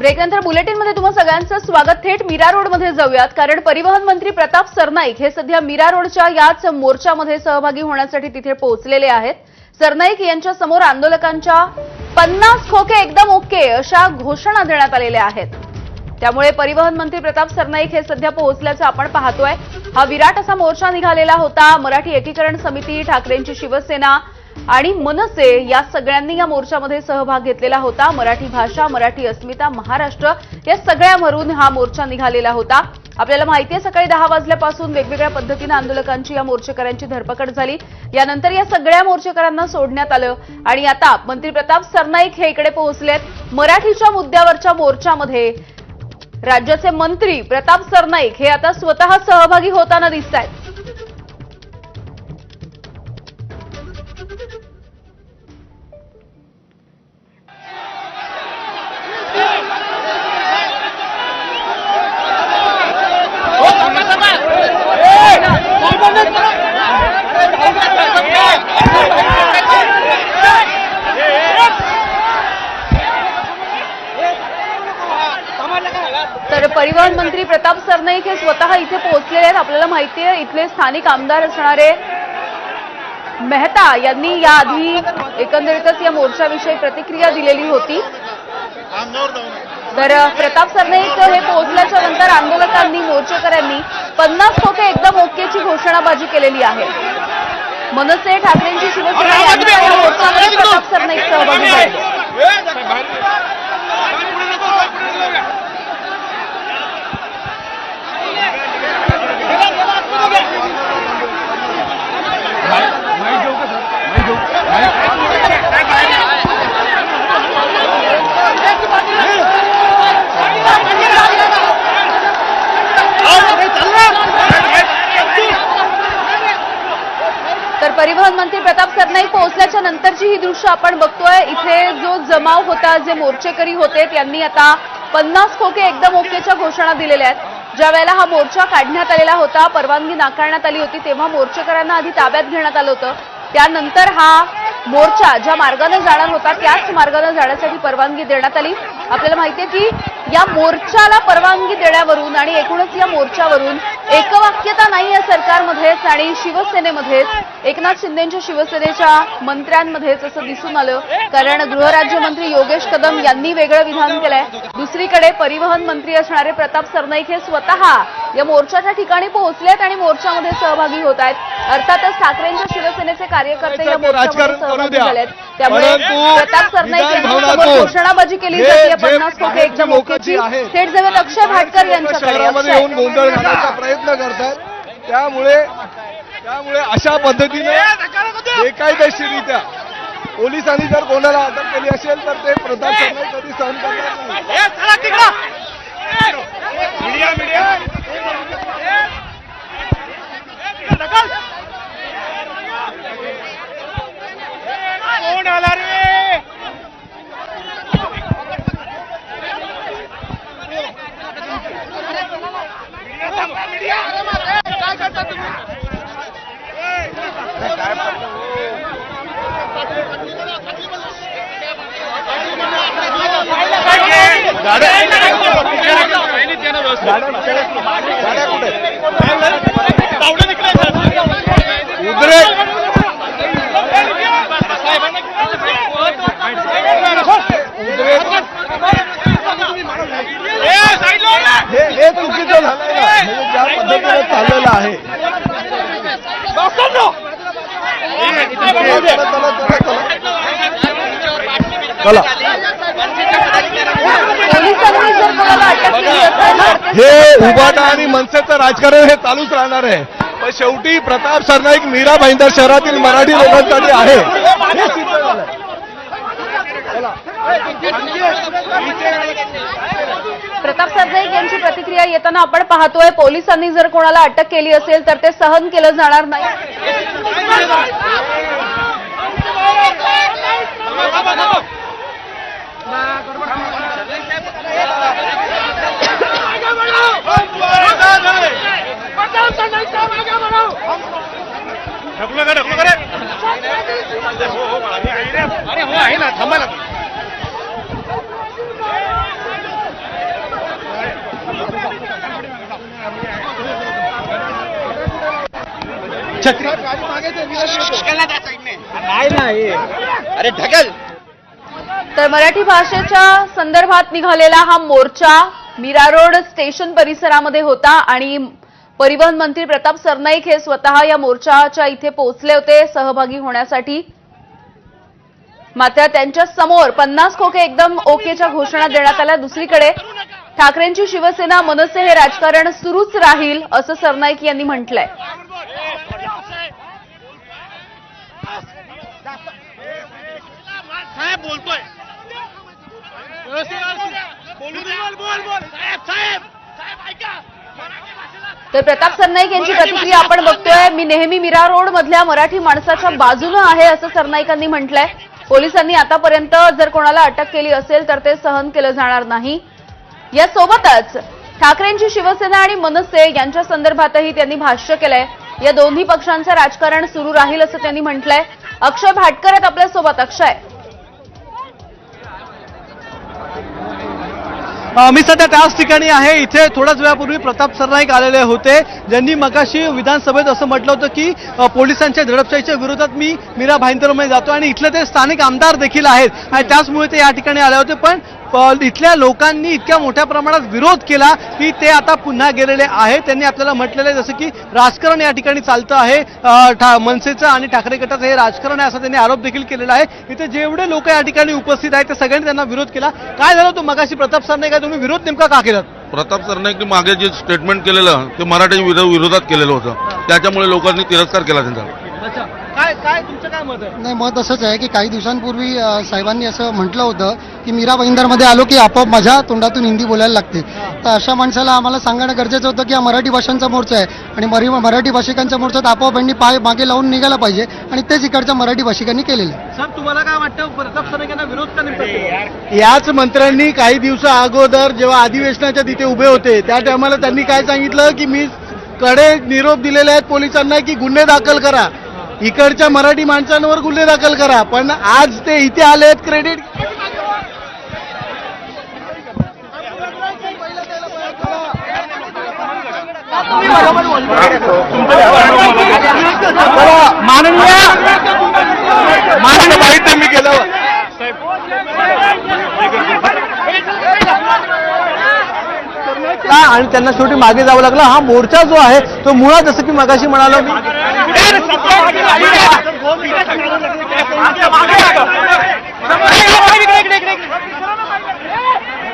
ब्रेकनंतर बुलेटिनमध्ये तुम्हा सगळ्यांचं स्वागत. थेट मीरा रोडमध्ये जाऊयात. कारण परिवहन मंत्री प्रताप सरनाईक हे सध्या मीरा रोडच्या याच मोर्चामध्ये सहभागी होण्यासाठी तिथे पोहोचलेले आहेत. सरनाईक यांच्या समोर आंदोलकांच्या पन्नास खोके एकदम ओके अशा घोषणा देण्यात आलेल्या आहेत. त्यामुळे परिवहन मंत्री प्रताप सरनाईक हे सध्या पोहोचल्याचं आपण पाहतोय. हा विराट असा मोर्चा निघालेला होता. मराठी एकीकरण समिती ठाकरेंची शिवसेना आणि मनसे या सगळ्यांनी या मोर्चामध्ये सहभाग घेतलेला होता. मराठी भाषा मराठी अस्मिता महाराष्ट्र या सगळ्यावरून हा मोर्चा निघालेला होता. आपल्याला माहिती आहे सकाळी दहा वाजल्यापासून वेगवेगळ्या पद्धतीनं आंदोलकांची या मोर्चेकऱ्यांची धरपकड झाली. यानंतर या सगळ्या मोर्चेकऱ्यांना सोडण्यात आलं आणि आता मंत्री प्रताप सरनाईक हे इकडे पोहोचलेत. मराठीच्या मुद्द्यावरच्या मोर्चामध्ये राज्याचे मंत्री प्रताप सरनाईक हे आता स्वतः सहभागी होताना दिसत आहेत तर परिवहन मंत्री प्रताप सरनाईक हे स्वतः इथे पोहोचलेले आहेत. आपल्याला माहिती आहे इथले स्थानिक आमदार असणारे मेहता यांनी याआधी एकंदरीतच या मोर्चाविषयी प्रतिक्रिया दिलेली होती. तर प्रताप सरनाईक हे पोहोचल्याच्या नंतर आंदोलकांनी मोर्चेकऱ्यांनी पन्नास खोके एकदम ओकेची घोषणाबाजी केलेली आहे. मनसे ठाकरेंची शिवसेना प्रताप सरनाईक सहभागी झाले. नाही पोहोचल्याच्या नंतरची ही दृश्य आपण बघतोय. इथे जो जमाव होता जे मोर्चेकरी होते त्यांनी आता पन्नास खोके एकदम ओकेच्या घोषणा दिलेल्या आहेत. ज्या वेळेला हा मोर्चा काढण्यात आलेला होता परवानगी नाकारण्यात आली होती तेव्हा मोर्चेकरांना आधी ताब्यात घेण्यात आलं होतं. त्यानंतर हा मोर्चा ज्या मार्गाने जाणार होता त्याच मार्गाने जाण्यासाठी परवानगी देण्यात आली. आपल्याला माहिती आहे की या मोर्चाला परवानगी देण्यावरून आणि एकूणच या मोर्चावरून एकवाक्यता नाही या सरकारमध्येच आणि शिवसेनेमध्येच. एकनाथ शिंदेच्या शिवसेनेच्या मंत्र्यांमध्येच असं दिसून आलं. कारण गृहराज्यमंत्री योगेश कदम यांनी वेगळं विधान केलंय. दुसरीकडे परिवहन मंत्री असणारे प्रताप सरनाईक हे स्वतः या मोर्चाच्या ठिकाणी पोहोचलेत आणि मोर्चामध्ये सहभागी होत आहेत. अर्थातच ठाकरेंच्या शिवसेनेचे कार्यकर्ते या मोर्चामध्ये सहभागी. झालेत. त्यामुळे परंतु प्रताप सरनाईक घोषणाबाजी केली जाते पन्नास कोटी एकदम ओकेची थेट जाऊयात अक्षय भाटकर यांच्याकडे. येऊन गोंधळ घालण्याचा प्रयत्न करतात त्यामुळे त्यामुळे अशा पद्धतीने बेकायदेशीरित्या पोलिसांनी जर कोणाला अटक केली असेल तर ते प्रताप सरनाईक कधी सहन करणार नाही कोण आला रे काय करता तुम्ही उद्रेक हे चुकीचं झालंय म्हणजे ज्या पद्धतीने चाललेलं आहे चला, चला, चला, चला. पोलिसांनी जर कोणाला अटक केली असेल तर ते हे उभाटा आणि मनसेचं राजकारण हे चालूच राहणार आहे. पण शेवटी प्रताप सरनाईक मीरा भाईंदर शहरातील मराठी लोकांसाठी आहे. प्रताप सरनाईक यांची प्रतिक्रिया येताना आपण पाहतोय पोलिसांनी जर कोणाला अटक केली असेल तर ते सहन केलं जाणार नाही. का करे अरे हो आहे ना थांबा ना. नाही नाही. अरे ढकल. तर मराठी भाषेच्या संदर्भात निघालेला हा मोर्चा मीरा रोड स्टेशन परिसरामध्ये होता आणि परिवहन मंत्री प्रताप सरनाईक हे स्वतः या मोर्चाच्या इथे पोहोचले होते. सहभागी होण्यासाठी मात्र त्यांच्यासमोर पन्नास खोके एकदम ओकेच्या घोषणा देण्यात आल्या. दुसरीकडे ठाकरेंची शिवसेना मनसे हे राजकारण सुरूच राहील असं सरनाईक यांनी म्हटलंय. बोलतोय. तर प्रताप सरनाईक यांची प्रतिक्रिया आपण बघतोय. मी नेहमी मीरा रोड मधल्या मराठी माणसाच्या बाजूनं आहे असं सरनाईकांनी म्हटलंय. पोलिसांनी आतापर्यंत जर कोणाला अटक केली असेल तर ते सहन केलं जाणार नाही. यासोबतच ठाकरेंची शिवसेना आणि मनसे यांच्या संदर्भातही त्यांनी भाष्य केलंय. या दोन्ही पक्षांचं राजकारण सुरू राहील असं त्यांनी म्हटलंय. अक्षय भाटकर आहेत आपल्यासोबत. अक्षय. मी सध्या त्याच ठिकाणी आहे. इथे थोड्याच वेळापूर्वी प्रताप सरनाईक आलेले होते. ज्यांनी मगाशी विधानसभेत असं म्हटलं होतं की पोलिसांच्या दडपशाहीच्या विरोधात मी मीरा भाईंदरमध्ये जातो आणि इथले ते स्थानिक आमदार देखील आहेत. आणि त्याचमुळे ते या ठिकाणी आले होते. पण इथल्या लोकांनी इतक्या मोठ्या प्रमाणात विरोध केला की ते आता पुन्हा गेलेले आहेत. त्यांनी आपल्याला म्हटलेलं आहे जसं की राजकारण या ठिकाणी चालतं आहे. ठा- मनसेचं आणि ठाकरे गटाचं हे राजकारण आहे असा त्यांनी आरोप देखील केलेला आहे. इथे जेवढे लोक या ठिकाणी उपस्थित आहेत ते सगळ्यांनी त्यांना विरोध केला. काय झालं तो मगाशी? प्रताप सरनाईक काय तुम्ही विरोध नेमका का केला प्रताप सरनाईकने मागे जे स्टेटमेंट केलेलं ते मराठी विरोधात केलेलं होतं. त्याच्यामुळे लोकांनी तिरस्कार केला त्यांचा. काय तुमचं काय मत आहे? नाही मत असंच आहे की काही दिवसांपूर्वी साहेबांनी असं म्हटलं होतं की मीरा भाईंदरमध्ये आलो की आपोआप माझ्या तोंडातून हिंदी बोलायला लागते. तर अशा माणसाला आम्हाला सांगणं गरजेचं होतं की हा मराठी भाषांचा मोर्चा आहे आणि मरी मराठी भाषिकांच्या मोर्चात आपोआप यांनी पाय मागे लावून निघायला पाहिजे आणि तेच इकडच्या मराठी भाषिकांनी केलेलं आहे. सर तुम्हाला काय वाटतं? प्रताप सरनाईक यांना विरोध का नेमका केला? याच मंत्र्यांनी काही दिवसा अगोदर जेव्हा अधिवेशनाच्या तिथे उभे होते त्या टायमाला त्यांनी काय सांगितलं की मी कडे निरोप दिलेले आहेत पोलिसांना की गुन्हे दाखल करा. इकडच्या मराठी माणसांवर गुन्हे दाखल करा पण आज ते इथे आले आहेत क्रेडिट माननीय माननीय माहिती मी केलं. का आणि त्यांना शेवटी मागे जावं लागलं. हा मोर्चा जो आहे तो मुळात जसं की मगाशी म्हणालो मी मागे